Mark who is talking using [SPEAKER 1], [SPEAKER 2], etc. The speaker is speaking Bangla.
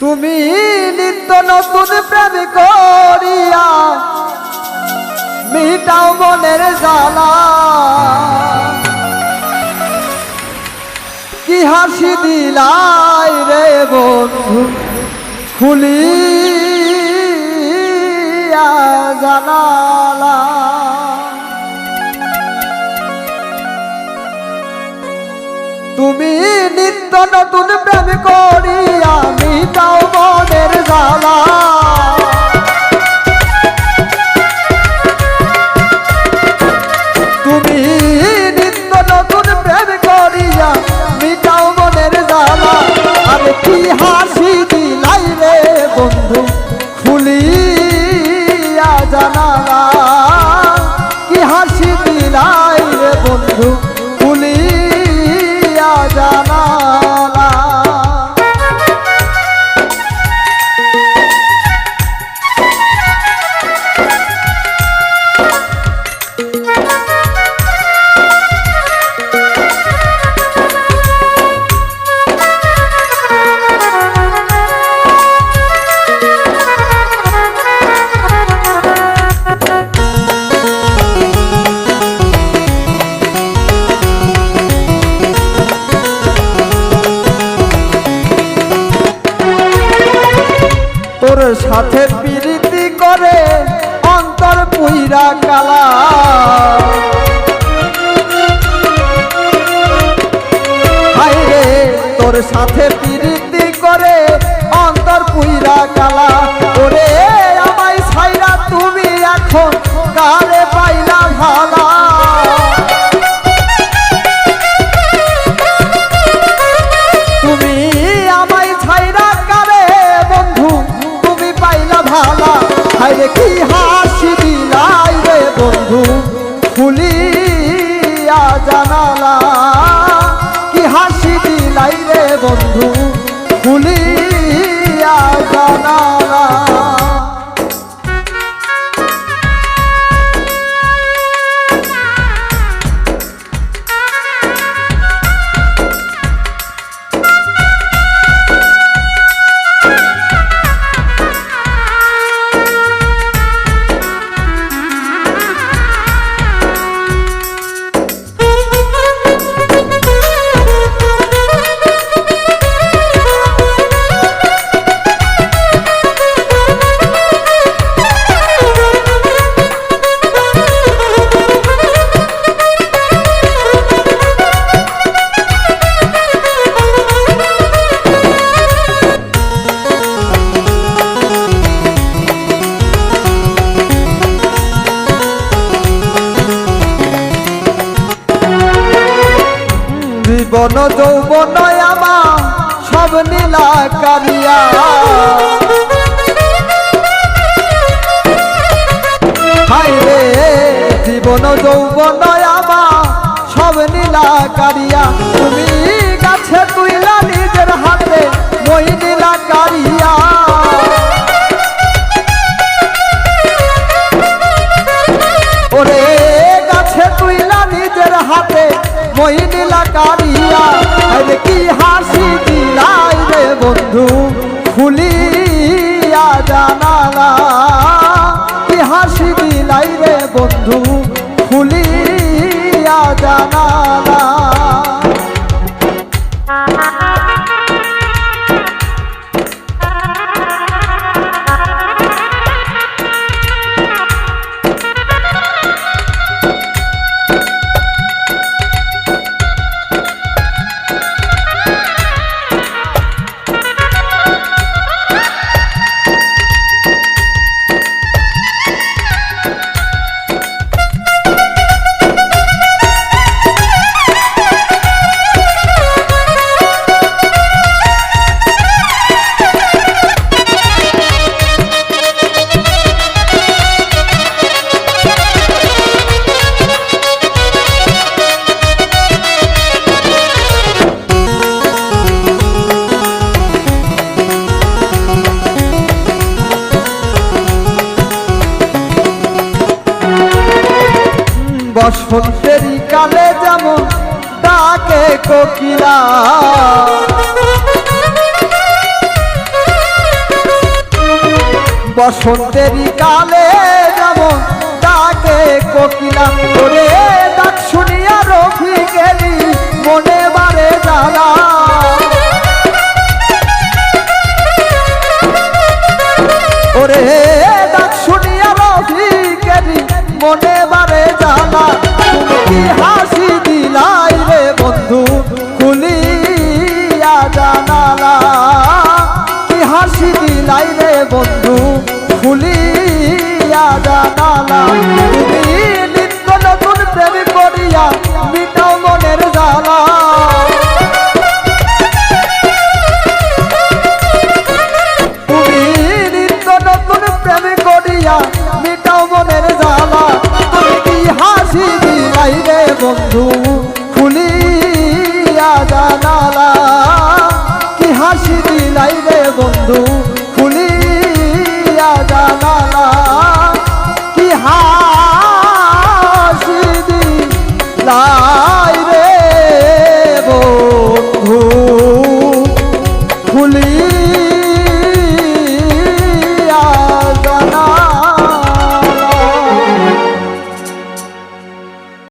[SPEAKER 1] তুমি নিত্য নতুন প্রেম করিয়া মিটাও মনের জ্বালা। কি হাসি দিলাই রে বন্ধু, খুলিয়া জানালা নিত্য নতুন প্রেম করি আমি তাও মনের জ্বালা। পুইরা কালা। হাই রে, তোর সাথে প্রীতি করে অন্তর পুইরা কালা। ওরে, আমায় ছাইরা তুমি এখন কারে পাইলা ভালা? তুমি আমায় ছাইরা কারে বন্ধু, তুমি পাইলা ভালা। হাইরে কি জানালা কি হাসি দিলাই রে বন্ধু খুলিয়া জানালা জীবন যৌবন আমা সব নীলা কারিয়া হাই রে, জীবন যৌবন আমা সব নীলা কারিয়া তুমি কি হাসি দিলাই রে বন্ধু ফুলিয়া জানালা কি হাসি দিলাই রে কোকিলা বসন্তেরই কালে যেমন ডাকে কোকিলা করে ডাক শুনিয়া রফি জানালা তুমি নিত্য নতুন জ্বালা। তুমি নিত্য নতুন প্রেম করিয়া জ্বালা। তুমি কি হাসি দিলাই রে বন্ধু? খুলিয়া জানালা কি হাসি দিলাই রে বন্ধু?